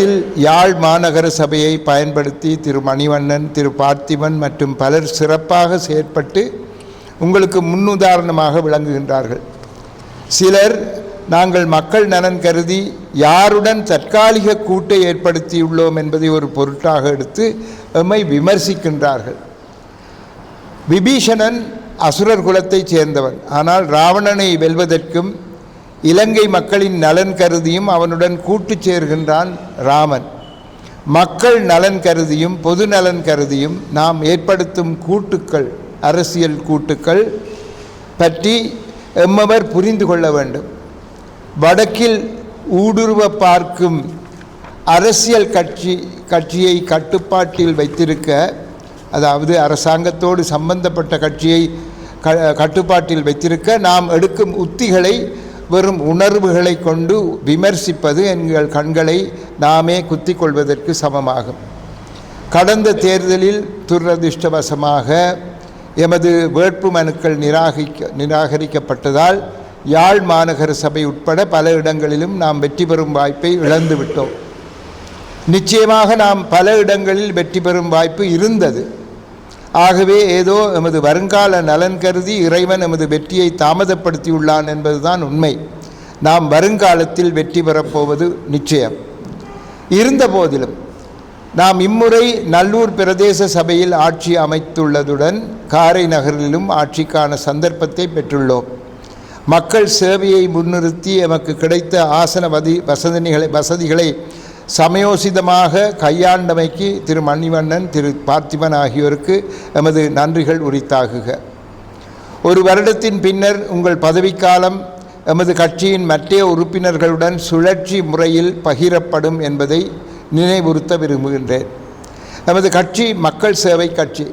காலத்தில் யாழ் மாநகர சபையை பயன்படுத்தி திரு மணிவண்ணன் திரு பார்த்திபன் மற்றும் பலர் சிறப்பாக செயற்பட்டு உங்களுக்கு முன்னுதாரணமாக விளங்குகின்றார்கள். சிலர் நாங்கள் மக்கள் நலன் கருதி யாருடன் தற்காலிக கூட்டை ஏற்படுத்தியுள்ளோம் என்பதை ஒரு பொருட்டாக எடுத்து எம்மை விமர்சிக்கின்றார்கள். விபீஷணன் அசுரர் குலத்தைச் சேர்ந்தவன். ஆனால் ராவணனை வெல்வதற்கும் இலங்கை மக்களின் நலன் கருதியும் அவனுடன் கூட்டு சேர்கின்றான் ராமன். மக்கள் நலன் கருதியும் பொது நலன் கருதியும் நாம் ஏற்படுத்தும் கூட்டுக்கள் அரசியல் கூட்டுக்கள் பற்றி எம்மவர் புரிந்து கொள்ள வேண்டும். வடக்கில் ஊடுருவ பார்க்கும் அரசியல் கட்சி கட்சியை கட்டுப்பாட்டில் வைத்திருக்க அதாவது அரசாங்கத்தோடு சம்பந்தப்பட்ட கட்சியை க கட்டுப்பாட்டில் வைத்திருக்க நாம் எடுக்கும் உத்திகளை வெறும் உணர்வுகளை கொண்டு விமர்சிப்பது எங்கள் கண்களை நாமே குத்திக் கொள்வதற்கு சமமாகும். கடந்த தேர்தலில் துரதிர்ஷ்டவசமாக எமது வேட்பு மனுக்கள் நிராகரிக்க நிராகரிக்கப்பட்டதால் யாழ் மாநகர சபை உட்பட பல இடங்களிலும் நாம் வெற்றி பெறும் வாய்ப்பை இழந்துவிட்டோம். நிச்சயமாக நாம் பல இடங்களில் வெற்றி பெறும் வாய்ப்பு இருந்தது. ஆகவே ஏதோ எமது வருங்கால நலன் கருதி இறைவன் எமது வெற்றியை தாமதப்படுத்தியுள்ளான் என்பதுதான் உண்மை. நாம் வருங்காலத்தில் வெற்றி பெறப்போவது நிச்சயம். இருந்த போதிலும் நாம் இம்முறை நல்லூர் பிரதேச சபையில் ஆட்சி அமைத்துள்ளதுடன் காரை நகரிலும் ஆட்சிக்கான சந்தர்ப்பத்தை பெற்றுள்ளோம். மக்கள் சேவையை முன்னிறுத்தி எமக்கு கிடைத்த ஆசன வதி வசதிகளை வசதிகளை சமயோசிதமாக கையாண்டமைக்கு திரு மணிவண்ணன் திரு பார்த்திபன் ஆகியோருக்கு எமது நன்றிகள் உரித்தாகுக. ஒரு வருடத்தின் பின்னர் உங்கள் பதவிக்காலம் எமது கட்சியின் மற்ற உறுப்பினர்களுடன் சுழற்சி முறையில் பகிரப்படும் என்பதை நினைவுறுத்த விரும்புகின்றேன். எமது கட்சி மக்கள் சேவை கட்சி.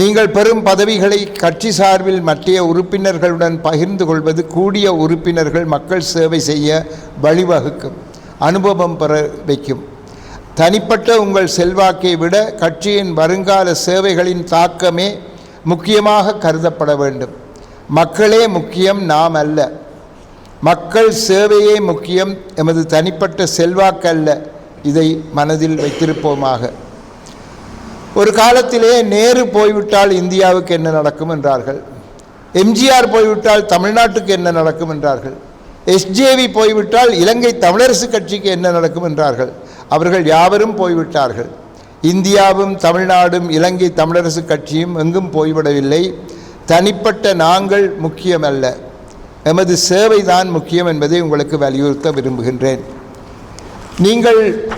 நீங்கள் பெறும் பதவிகளை கட்சி சார்பில் மற்ற உறுப்பினர்களுடன் பகிர்ந்து கொள்வது கூடிய உறுப்பினர்கள் மக்கள் சேவை செய்ய வழிவகுக்கும். அனுபவம் பெற வைக்கும். தனிப்பட்ட உங்கள் செல்வாக்கை விட கட்சியின் வருங்கால சேவைகளின் தாக்கமே முக்கியமாக கருதப்பட வேண்டும். மக்களே முக்கியம் நாம் அல்ல. மக்கள் சேவையே முக்கியம் எமது தனிப்பட்ட செல்வாக்கு அல்ல இதை மனதில் வைத்திருப்போமாக. ஒரு காலத்திலே நேரு போய்விட்டால் இந்தியாவுக்கு என்ன நடக்கும் என்றார்கள்? எம்ஜிஆர் போய்விட்டால் தமிழ்நாட்டுக்கு என்ன நடக்கும் என்றார்கள்? எஸ்ஜேவி போய்விட்டால் இலங்கை தமிழரசு கட்சிக்கு என்ன நடக்கும் என்றார்கள்? அவர்கள் யாவரும் போய்விட்டார்கள். இந்தியாவும் தமிழ்நாடும் இலங்கை தமிழரசு கட்சியும் எங்கும் போய்விடவில்லை. தனிப்பட்ட நாங்கள் முக்கியமல்ல. எமது சேவை தான் முக்கியம் என்பதை உங்களுக்கு வலியுறுத்த விரும்புகின்றேன். நீங்கள்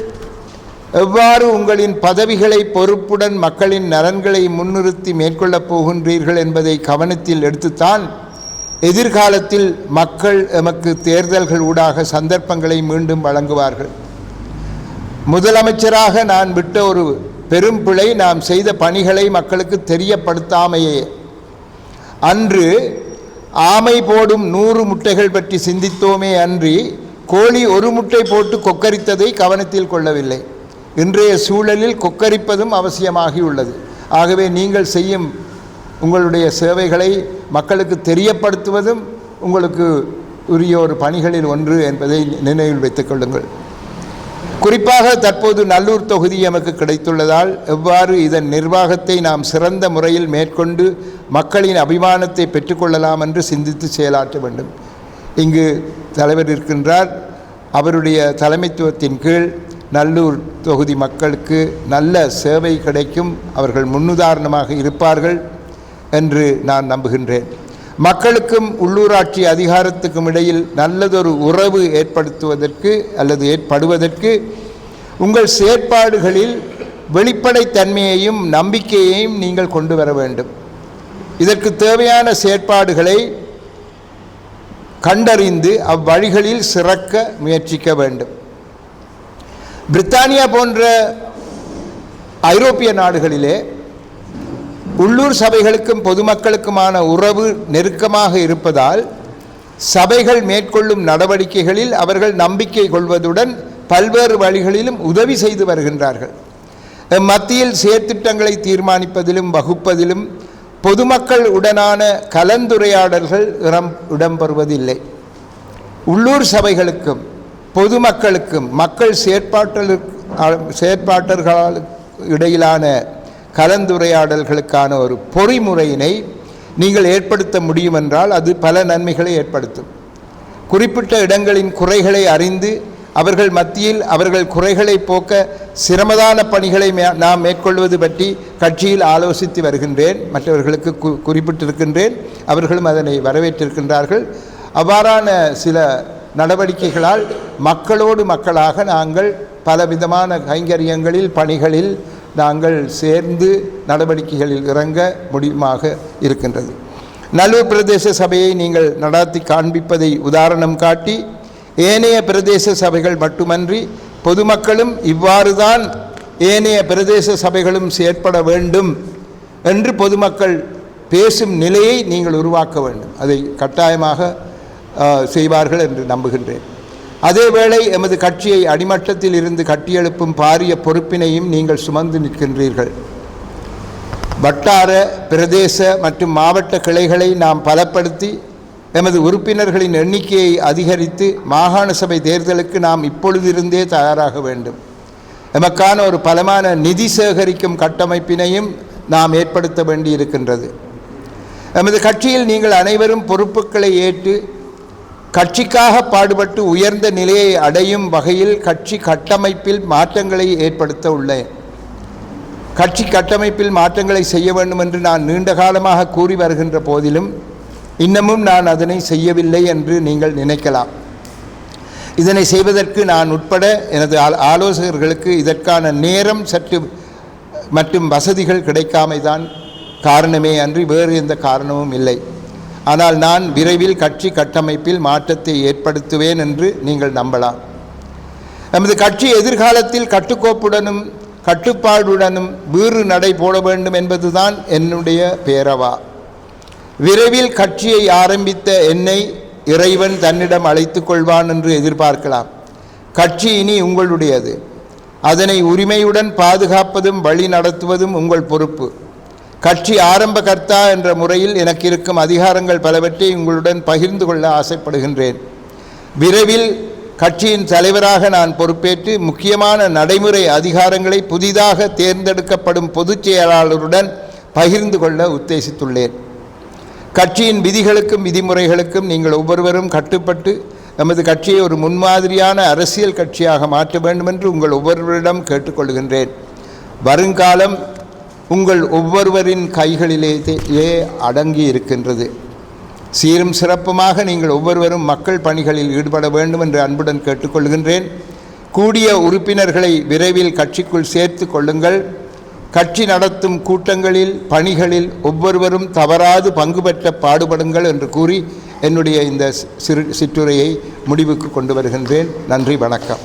எவ்வாறு உங்களின் பதவிகளை பொறுப்புடன் மக்களின் நலன்களை முன்னிறுத்தி மேற்கொள்ளப் போகின்றீர்கள் என்பதை கவனத்தில் எடுத்துத்தான் எதிர்காலத்தில் மக்கள் எமக்கு தேர்தல்கள் ஊடாக சந்தர்ப்பங்களை மீண்டும் வழங்குவார்கள். முதலமைச்சராக நான் விட்ட ஒரு பெரும் பிழை நாம் செய்த பணிகளை மக்களுக்கு தெரியப்படுத்தாமையே. அன்று ஆமை போடும் நூறு முட்டைகள் பற்றி சிந்தித்தோமே அன்றி கோழி ஒரு முட்டை போட்டு கொக்கரித்ததை கவனத்தில் கொள்ளவில்லை. இன்றைய சூழலில் கொக்கரிப்பதும் அவசியமாகியுள்ளது. ஆகவே நீங்கள் செய்யும் உங்களுடைய சேவைகளை மக்களுக்கு தெரியப்படுத்துவதும் உங்களுக்கு உரிய ஒரு பணிகளில் ஒன்று என்பதை நினைவில் வைத்துக் கொள்ளுங்கள். குறிப்பாக தற்போது நல்லூர் தொகுதி எமக்கு கிடைத்துள்ளதால் எவ்வாறு இதன் நிர்வாகத்தை நாம் சிறந்த முறையில் மேற்கொண்டு மக்களின் அபிமானத்தை பெற்றுக்கொள்ளலாம் என்று சிந்தித்து செயலாற்ற வேண்டும். இங்கு தலைவர் இருக்கின்றார். அவருடைய தலைமைத்துவத்தின் கீழ் நல்லூர் தொகுதி மக்களுக்கு நல்ல சேவை கிடைக்கும். அவர்கள் முன்னுதாரணமாக இருப்பார்கள். என்று நான் நம்புகின்றேன். மக்களுக்கும் உள்ளூராட்சி அதிகாரத்துக்கும் இடையில் நல்லதொரு உறவு ஏற்படுத்துவதற்கு அல்லது ஏற்படுவதற்கு உங்கள் செயற்பாடுகளில் வெளிப்படைத்தன்மையையும் நம்பிக்கையையும் நீங்கள் கொண்டு வர வேண்டும். இதற்கு தேவையான செயற்பாடுகளை கண்டறிந்து அவ்வழிகளில் சிறக்க முயற்சிக்க வேண்டும். பிரித்தானியா போன்ற ஐரோப்பிய நாடுகளிலே உள்ளூர் சபைகளுக்கும் பொதுமக்களுக்குமான உறவு நெருக்கமாக இருப்பதால் சபைகள் மேற்கொள்ளும் நடவடிக்கைகளில் அவர்கள் நம்பிக்கை கொள்வதுடன் பல்வேறு வழிகளிலும் உதவி செய்து வருகின்றார்கள். மத்தியில் செயற்திட்டங்களை தீர்மானிப்பதிலும் வகுப்பதிலும் பொதுமக்கள் உடனான கலந்துரையாடல்கள் இடம் இடம்பெறுவதில்லை. உள்ளூர் சபைகளுக்கும் பொதுமக்களுக்கும் மக்கள் செயற்பாட்டலுக்கு செயற்பாட்டர்களால் இடையிலான கலந்துரையாடல்களுக்கான ஒரு பொறிமுறையினை நீங்கள் ஏற்படுத்த முடியும் என்றால் அது பல நன்மைகளை ஏற்படுத்தும். குறிப்பிட்ட இடங்களின் குறைகளை அறிந்து அவர்கள் மத்தியில் அவர்கள் குறைகளை போக்க சிரமதான பணிகளை மே- நாம் மேற்கொள்வது பற்றி கட்சியில் ஆலோசித்து வருகின்றேன். மற்றவர்களுக்கு கு குறிப்பிட்டிருக்கின்றேன். அவர்களும் அதனை வரவேற்றிருக்கின்றார்கள். அவ்வாறான சில நடவடிக்கைகளால் மக்களோடு மக்களாக நாங்கள் பலவிதமான கைங்கரியங்களில் பணிகளில் நாங்கள் சேர்ந்து நடவடிக்கைகளில் இறங்க முடியுமாக இருக்கின்றது. நல்லூர் பிரதேச சபையை நீங்கள் நடாத்தி காண்பிப்பதை உதாரணம் காட்டி ஏனைய பிரதேச சபைகள் மட்டுமன்றி பொதுமக்களும் இவ்வாறுதான் ஏனைய பிரதேச சபைகளும் செயற்பட வேண்டும் என்று பொதுமக்கள் பேசும் நிலையை நீங்கள் உருவாக்க வேண்டும். அதை கட்டாயமாக செய்வார்கள் என்று நம்புகின்றேன். அதேவேளை எமது கட்சியை அடிமட்டத்தில் இருந்து கட்டியெழுப்பும் பாரிய பொறுப்பினையும் நீங்கள் சுமந்து நிற்கின்றீர்கள். வட்டார பிரதேச மற்றும் மாவட்ட கிளைகளை நாம் பலப்படுத்தி எமது உறுப்பினர்களின் எண்ணிக்கையை அதிகரித்து மாகாண சபை தேர்தலுக்கு நாம் இப்பொழுதிருந்தே தயாராக வேண்டும். எமக்கான ஒரு பலமான நிதி சேகரிக்கும் கட்டமைப்பினையும் நாம் ஏற்படுத்த வேண்டி இருக்கின்றது எமது கட்சியில் நீங்கள் அனைவரும் பொறுப்புகளை ஏற்று கட்சிக்காக பாடுபட்டு உயர்ந்த நிலையை அடையும் வகையில் கட்சி கட்டமைப்பில் மாற்றங்களை ஏற்படுத்த உள்ளேன். கட்சி கட்டமைப்பில் மாற்றங்களை செய்ய வேண்டும் என்று நான் நீண்ட காலமாக கூறி வருகின்ற போதிலும் இன்னமும் நான் அதனை செய்யவில்லை என்று நீங்கள் நினைக்கலாம். இதனை செய்வதற்கு நான் உட்பட எனது ஆலோசகர்களுக்கு இதற்கான நேரம் சற்று மற்றும் வசதிகள் கிடைக்காமைதான் காரணமே அன்றி வேறு எந்த காரணமும் இல்லை. ஆனால் நான் விரைவில் கட்சி கட்டமைப்பில் மாற்றத்தை ஏற்படுத்துவேன் என்று நீங்கள் நம்பலாம். நமது கட்சி எதிர்காலத்தில் கட்டுக்கோப்புடனும் கட்டுப்பாடுடனும் வீறு நடை போட வேண்டும் என்பதுதான் என்னுடைய பேரவா. விரைவில் கட்சியை ஆரம்பித்த என்னை இறைவன் தன்னிடம் அழைத்து கொள்வான் என்று எதிர்பார்க்கலாம். கட்சி இனி உங்களுடையது. அதனை உரிமையுடன் பாதுகாப்பதும் வழி நடத்துவதும் உங்கள் பொறுப்பு. கட்சி ஆரம்ப கர்த்தா என்ற முறையில் எனக்கு இருக்கும் அதிகாரங்கள் பலவற்றை உங்களுடன் பகிர்ந்து கொள்ள ஆசைப்படுகின்றேன். விரைவில் கட்சியின் தலைவராக நான் பொறுப்பேற்று முக்கியமான நடைமுறை அதிகாரங்களை புதிதாக தேர்ந்தெடுக்கப்படும் பொதுச் செயலாளருடன் பகிர்ந்து கொள்ள உத்தேசித்துள்ளேன். கட்சியின் விதிகளுக்கும் விதிமுறைகளுக்கும் நீங்கள் ஒவ்வொருவரும் கட்டுப்பட்டு நமது கட்சியை ஒரு முன்மாதிரியான அரசியல் கட்சியாக மாற்ற வேண்டுமென்று உங்கள் ஒவ்வொருவரிடம் கேட்டுக்கொள்கின்றேன். வருங்காலம் உங்கள் ஒவ்வொருவரின் கைகளிலேயே அடங்கி இருக்கின்றது. சீரும் சிறப்புமாக நீங்கள் ஒவ்வொருவரும் மக்கள் பணிகளில் ஈடுபட வேண்டும் என்று அன்புடன் கேட்டுக்கொள்கின்றேன். கூடிய உறுப்பினர்களை விரைவில் கட்சிக்குள் சேர்த்து கொள்ளுங்கள். கட்சி நடத்தும் கூட்டங்களில் பணிகளில் ஒவ்வொருவரும் தவறாது பங்கு பெற்ற பாடுபடுங்கள் என்று கூறி என்னுடைய இந்த சிறு சிற்றுரையை முடிவுக்கு கொண்டு வருகின்றேன். நன்றி வணக்கம்.